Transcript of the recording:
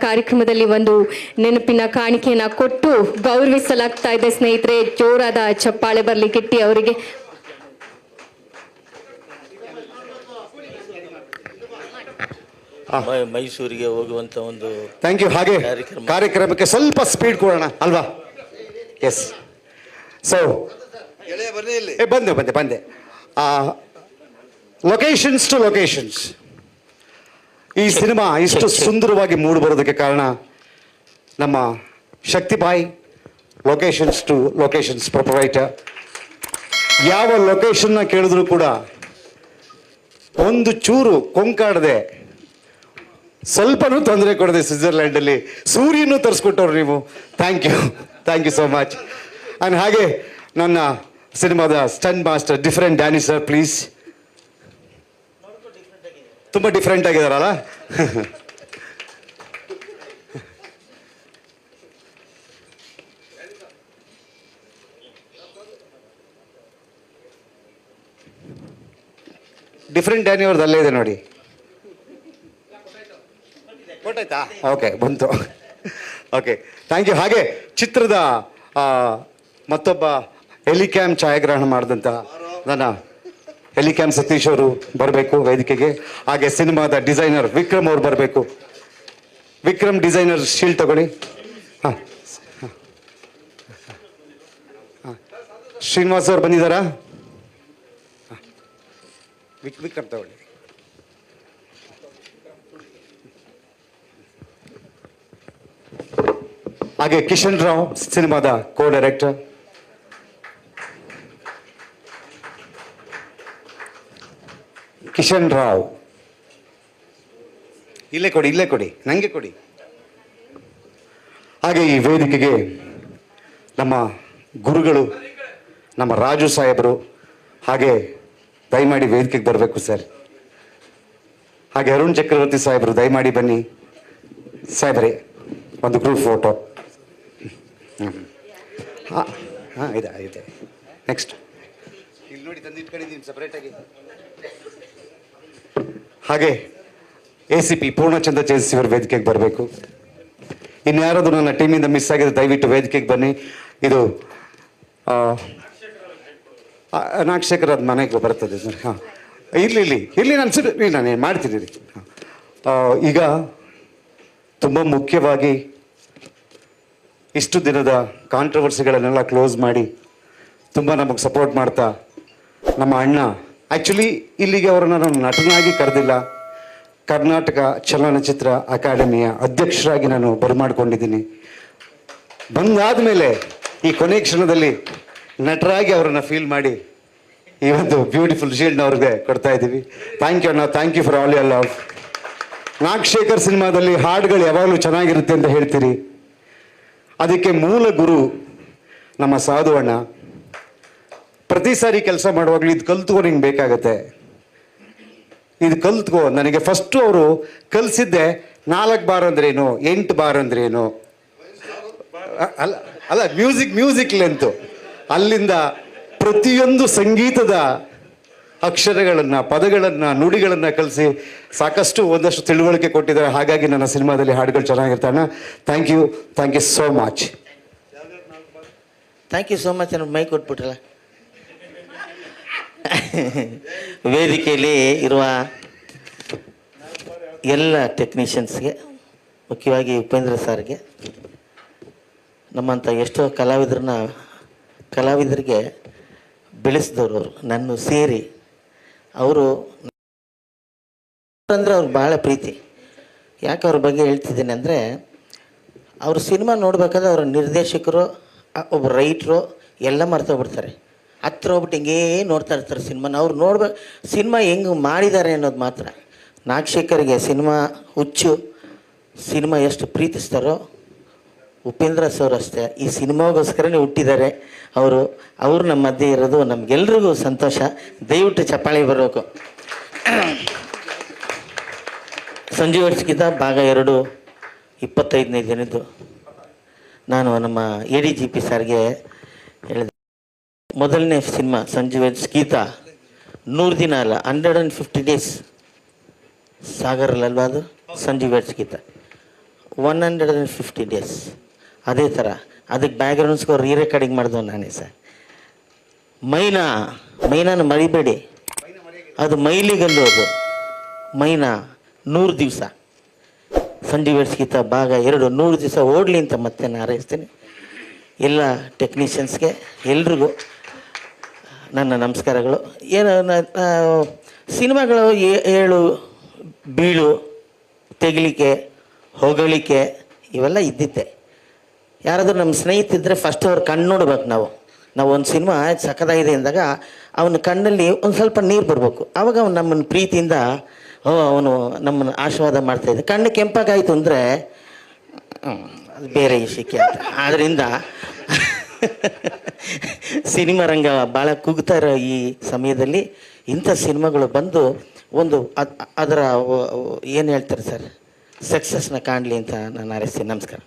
ಕಾರ್ಯಕ್ರಮದಲ್ಲಿ ಒಂದು ನೆನಪಿನ ಕಾಣಿಕೆಯನ್ನ ಕೊಟ್ಟು ಗೌರವಿಸಲಾಗ್ತಾ ಇದೆ ಸ್ನೇಹಿತರೆ. ಜೋರಾದ ಚಪ್ಪಾಳೆ ಬರ್ಲಿ ಕಿಟ್ಟಿ ಅವರಿಗೆ. ಮೈಸೂರಿಗೆ ಹೋಗುವಂತ ಒಂದು ಥ್ಯಾಂಕ್ ಯು ಹಾಗೆ ಕಾರ್ಯಕ್ರಮಕ್ಕೆ ಸ್ವಲ್ಪ ಸ್ಪೀಡ್ ಕೊಡೋಣ ಅಲ್ವಾ? ಎಸ್ ಸೊ ಬಂದೆ ಬಂದೆ ಬಂದೆ. ಲೊಕೇಶನ್ಸ್ ಟು ಲೊಕೇಶನ್ಸ್ ಈ ಸಿನಿಮಾ ಇಷ್ಟು. ಸುಂದರವಾಗಿ ಮೂಡಿ ಬರೋದಕ್ಕೆ ಕಾರಣ ನಮ್ಮ Shaktibai locations to locations proprietor. ಯಾವ ಲೊಕೇಶನ್ನ ಕೇಳಿದ್ರು ಕೂಡ ಒಂದು ಚೂರು ಕೊಂಕಾಡದೆ ಸ್ವಲ್ಪನೂ ತೊಂದರೆ ಕೊಡದೆ ಸ್ವಿಟ್ಜರ್ಲ್ಯಾಂಡಲ್ಲಿ ಸೂರ್ಯನೂ ತರಿಸ್ಕೊಟ್ಟವ್ರು ನೀವು. Thank you thank you so much and ಹಾಗೆ ನನ್ನ ಸಿನಿಮಾದ stunt master Different Danny sir please ತುಂಬ ಡಿಫ್ರೆಂಟ್ ಆಗಿದಾರಲ್ಲ? ಡಿಫ್ರೆಂಟ್ ಡ್ಯಾನಿ ಅವ್ರದ್ದು ಅಲ್ಲೇ ಇದೆ ನೋಡಿ. ಓಕೆ ಬಂತು. ಓಕೆ ಥ್ಯಾಂಕ್ ಯು ಹಾಗೆ ಚಿತ್ರದ ಮತ್ತೊಬ್ಬ ಎಲಿಕ್ಯಾಮ್ ಛಾಯಾಗ್ರಹಣ ಮಾಡಿದಂಥ ನನ್ನ ಹೆಲಿಕ್ಯಾಮ್ ಸತೀಶ್ ಅವರು ಬರಬೇಕು ವೇದಿಕೆಗೆ. ಹಾಗೆ ಸಿನಿಮಾದ ಡಿಸೈನರ್ ವಿಕ್ರಮ್ ಅವರು ಬರಬೇಕು. ವಿಕ್ರಮ್ ಡಿಸೈನರ್ ಶೀಲ್ ತಗೊಳ್ಳಿ. ಹಾಂ. ಶ್ರೀನಿವಾಸ್ ಅವ್ರು ಬಂದಿದ್ದಾರಾ? ವಿಕ್ರಮ್ ತಗೊಳ್ಳಿ. ಹಾಗೆ ಕಿಶನ್ ರಾವ್ ಸಿನಿಮಾದ ಕೋ ಡೈರೆಕ್ಟರ್ ಕಿಶನ್ ರಾವ್. ಇಲ್ಲೇ ಕೊಡಿ ಇಲ್ಲೇ ಕೊಡಿ ನನಗೆ ಕೊಡಿ. ಹಾಗೆ ಈ ವೇದಿಕೆಗೆ ನಮ್ಮ ಗುರುಗಳು, ನಮ್ಮ ರಾಜು ಸಾಹೇಬರು, ಹಾಗೆ ದಯಮಾಡಿ ವೇದಿಕೆಗೆ ಬರಬೇಕು ಸರ್. ಹಾಗೆ ಅರುಣ್ ಚಕ್ರವರ್ತಿ ಸಾಹೇಬರು, ದಯಮಾಡಿ ಬನ್ನಿ. ಸಾಹೇಬ್ರೆ, ಒಂದು ಗ್ರೂಪ್ ಫೋಟೋ ಹಾಂ ಹಾಂ, ಇದೆ ಇದೆ. ನೆಕ್ಸ್ಟ್ ಇಲ್ಲಿ ನೋಡಿ ತಂದು ಇಟ್ಕೊಂಡಿದ್ದೀನಿ ಸಪ್ರೇಟಾಗಿ ಹಾಗೆ A C P Poornachandra Chetasi ಅವರು ವೇದಿಕೆಗೆ ಬರಬೇಕು. ಇನ್ಯಾರಾದರೂ ನನ್ನ ಟೀಮಿಂದ ಮಿಸ್ ಆಗಿದೆ ದಯವಿಟ್ಟು ವೇದಿಕೆಗೆ ಬನ್ನಿ. ಇದು ನಾಗಶೇಖರ್ ಅದು ಮನೆಗೆ ಬರ್ತದೆ ಸರ್. ಹಾಂ. ಇರಲಿ ಇಲ್ಲಿ ಇರಲಿ, ನಾನು ಸರಿ ಇಲ್ಲ, ನಾನು ಮಾಡ್ತೀನಿ ರೀ. ಈಗ ತುಂಬ ಮುಖ್ಯವಾಗಿ ಇಷ್ಟು ದಿನದ ಕಾಂಟ್ರವರ್ಸಿಗಳನ್ನೆಲ್ಲ ಕ್ಲೋಸ್ ಮಾಡಿ ತುಂಬ ನಮಗೆ ಸಪೋರ್ಟ್ ಮಾಡ್ತಾ ನಮ್ಮ ಅಣ್ಣ ಆ್ಯಕ್ಚುಲಿ ಇಲ್ಲಿಗೆ ಅವರನ್ನು ನಾನು ನಟನಾಗಿ ಕರೆದಿಲ್ಲ. ಕರ್ನಾಟಕ ಚಲನಚಿತ್ರ ಅಕಾಡೆಮಿಯ ಅಧ್ಯಕ್ಷರಾಗಿ ನಾನು ಬರಮಾಡಿಕೊಂಡಿದ್ದೀನಿ. ಬಂದಾದ ಮೇಲೆ ಈ ಕೊನೆ ಕ್ಷಣದಲ್ಲಿ ನಟರಾಗಿ ಅವರನ್ನು ಫೀಲ್ ಮಾಡಿ ಈ ಒಂದು ಬ್ಯೂಟಿಫುಲ್ ಶೀಲ್ಡ್ ಅವ್ರಿಗೆ ಕೊಡ್ತಾ ಇದ್ದೀವಿ. ಥ್ಯಾಂಕ್ ಯು ಅಣ್ಣ thank you for all your love Nagashekar ಸಿನಿಮಾದಲ್ಲಿ ಹಾಡುಗಳು ಯಾವಾಗಲೂ ಚೆನ್ನಾಗಿರುತ್ತೆ ಅಂತ ಹೇಳ್ತೀರಿ. ಅದಕ್ಕೆ ಮೂಲ ಗುರು ನಮ್ಮ ಸಾಧು ಅಣ್ಣ. ಪ್ರತಿ ಸಾರಿ ಕೆಲಸ ಮಾಡುವಾಗಲೂ ಇದು ಕಲ್ತ್ಕೋ ನಿಂಗೆ ಬೇಕಾಗತ್ತೆ. ಇದು ಕಲ್ತ್ಕೋ. ನನಗೆ ಫಸ್ಟು ಅವರು ಕಲಿಸಿದ್ದೆ ನಾಲ್ಕು ಬಾರ್ ಅಂದ್ರೇನು, ಎಂಟು ಬಾರ್ ಅಂದ್ರೇನು. ಅಲ್ಲ ಅಲ್ಲ ಮ್ಯೂಸಿಕ್ ಮ್ಯೂಸಿಕ್ ಲೆಂತು ಅಲ್ಲಿಂದ ಪ್ರತಿಯೊಂದು ಸಂಗೀತದ ಅಕ್ಷರಗಳನ್ನು, ಪದಗಳನ್ನು, ನುಡಿಗಳನ್ನು ಕಲಿಸಿ ಸಾಕಷ್ಟು ಒಂದಷ್ಟು ತಿಳುವಳಿಕೆ ಕೊಟ್ಟಿದ್ದಾರೆ. ಹಾಗಾಗಿ ನನ್ನ ಸಿನಿಮಾದಲ್ಲಿ ಹಾಡುಗಳು ಚೆನ್ನಾಗಿರ್ತಾನೆ. Thank you thank you so much thank you so much ಮೈ ಕೊಟ್ಬಿಟ್ರಲ್ಲ. ವೇದಿಕೆಯಲ್ಲಿ ಇರುವ ಎಲ್ಲ ಟೆಕ್ನಿಷಿಯನ್ಸ್ಗೆ, ಮುಖ್ಯವಾಗಿ ಉಪೇಂದ್ರ ಸಾರ್ಗೆ ನಮ್ಮಂಥ ಎಷ್ಟೋ ಕಲಾವಿದ್ರನ್ನ ಕಲಾವಿದರಿಗೆ ಬೆಳೆಸಿದವರು ಅವರು, ನನ್ನ ಸೇರಿ. ಅವರು ಅಂದರೆ ಅವ್ರಿಗೆ ಭಾಳ ಪ್ರೀತಿ. ಯಾಕೆ ಅವ್ರ ಬಗ್ಗೆ ಹೇಳ್ತಿದ್ದೀನಿ ಅಂದರೆ, ಅವ್ರ ಸಿನಿಮಾ ನೋಡ್ಬೇಕಾದ್ರೆ ಅವರ ನಿರ್ದೇಶಕರು ಒಬ್ಬ ರೈಟ್ರು ಎಲ್ಲ ಮರ್ತೋಗ್ಬಿಡ್ತಾರೆ. ಹತ್ರ ಹೋಗ್ಬಿಟ್ಟು ಹಿಂಗೇ ನೋಡ್ತಾ ಇರ್ತಾರೆ ಸಿನಿಮಾನ. ಅವ್ರು ನೋಡ್ಬೇಕು ಸಿನಿಮಾ ಹೆಂಗೆ ಮಾಡಿದ್ದಾರೆ ಅನ್ನೋದು ಮಾತ್ರ. ನಾಗಶೇಖರಿಗೆ ಸಿನಿಮಾ ಹುಚ್ಚು. ಸಿನಿಮಾ ಎಷ್ಟು ಪ್ರೀತಿಸ್ತಾರೋ, ಉಪೇಂದ್ರ ಸರ್ ಅಷ್ಟೇ. ಈ ಸಿನಿಮಾಗೋಸ್ಕರನೇ ಹುಟ್ಟಿದ್ದಾರೆ ಅವರು. ಅವರು ನಮ್ಮ ಮಧ್ಯೆ ಇರೋದು ನಮಗೆಲ್ರಿಗೂ ಸಂತೋಷ. ದಯವಿಟ್ಟು ಚಪ್ಪಾಳಿ ಬರಬೇಕು. ಸಂಜೆ ವರ್ಷಕ್ಕಿಂತ ಭಾಗ ಎರಡು, ಇಪ್ಪತ್ತೈದನೇ ದಿನದ್ದು. ನಾನು ನಮ್ಮ ಎ ಡಿ ಜಿ ಪಿ ಸರ್ಗೆ ಹೇಳಿದೆ. ಮೊದಲನೇ ಸಿನಿಮಾ ಸಂಜೀವ ಗೀತಾ. ನೂರು ದಿನ ಅಲ್ಲ ಹಂಡ್ರೆಡ್ ಆ್ಯಂಡ್ ಫಿಫ್ಟಿ ಡೇಸ್ ಸಾಗರಲ್ಲಲ್ವಾ ಅದು? Sanjeev Geetha. One hundred and fifty days ಅದೇ ಥರ ಅದಕ್ಕೆ ಬ್ಯಾಕ್ಗ್ರೌಂಡ್ ಸ್ಕೋರ್ ರೀ ರೆಕಾರ್ಡಿಂಗ್ ಮಾಡಿದವು ನಾನೇ ಸರ್. ಮೈನಾ, ಮೈನಾನ ಮರಿಬೇಡಿ. ಅದು ಮೈಲಿಗಲ್ಲು ಅದು. ಮೈನಾ, ನೂರು ದಿವಸ. ಸಂಜೀವ್ ಗೀತಾ ಭಾಗ ಎರಡು, ನೂರು ದಿವಸ ಓಡಲಿ ಅಂತ ಮತ್ತೆ ನಾನು ಹಾರೈಸ್ತೀನಿ. ಎಲ್ಲ ಟೆಕ್ನಿಷಿಯನ್ಸ್ಗೆ ಎಲ್ರಿಗೂ ನನ್ನ ನಮಸ್ಕಾರಗಳು. ಏನು ಸಿನಿಮಾಗಳು ಏಳು, ಬೀಳು, ತೆಗಿಲಿಕ್ಕೆ, ಹೊಗಳಿಕೆ, ಇವೆಲ್ಲ ಇದ್ದಿದ್ದೆ. ಯಾರಾದರೂ ನಮ್ಮ ಸ್ನೇಹಿತಿದ್ರೆ ಫಸ್ಟ್ ಅವ್ರ ಕಣ್ಣು ನೋಡ್ಬೇಕು ನಾವು. ನಾವು ಒಂದು ಸಿನಿಮಾ ಸಖತ್ತಾಗಿದೆ ಅಂದಾಗ ಅವನ ಕಣ್ಣಲ್ಲಿ ಒಂದು ಸ್ವಲ್ಪ ನೀರು ಬರಬೇಕು. ಆವಾಗ ಅವನು ನಮ್ಮನ್ನು ಪ್ರೀತಿಯಿಂದ, ಓ, ಅವನು ನಮ್ಮನ್ನು ಆಶೀರ್ವಾದ ಮಾಡ್ತಾಯಿದ್ದೆ ಕಣ್ಣು ಕೆಂಪಾಗಾಯಿತು ಅಂದರೆ ಅದು ಬೇರೆ ವಿಷಯಕ್ಕೆ ಅಂತ. ಆದ್ದರಿಂದ ಸಿನಿಮಾ ರಂಗ ಭಾಳ ಕುಗ್ತಾ ಇರೋ ಈ ಸಮಯದಲ್ಲಿ. ಇಂಥ ಸಿನಿಮಾಗಳು ಬಂದು ಒಂದು ಅದ್- ಅದರ, ಏನು ಹೇಳ್ತಾರೆ ಸರ್? ಸಕ್ಸಸ್ನ ಕಾಣಲಿ ಅಂತ ನಾನು ಹಾರೈಸ್ತೀನಿ ನಮಸ್ಕಾರ.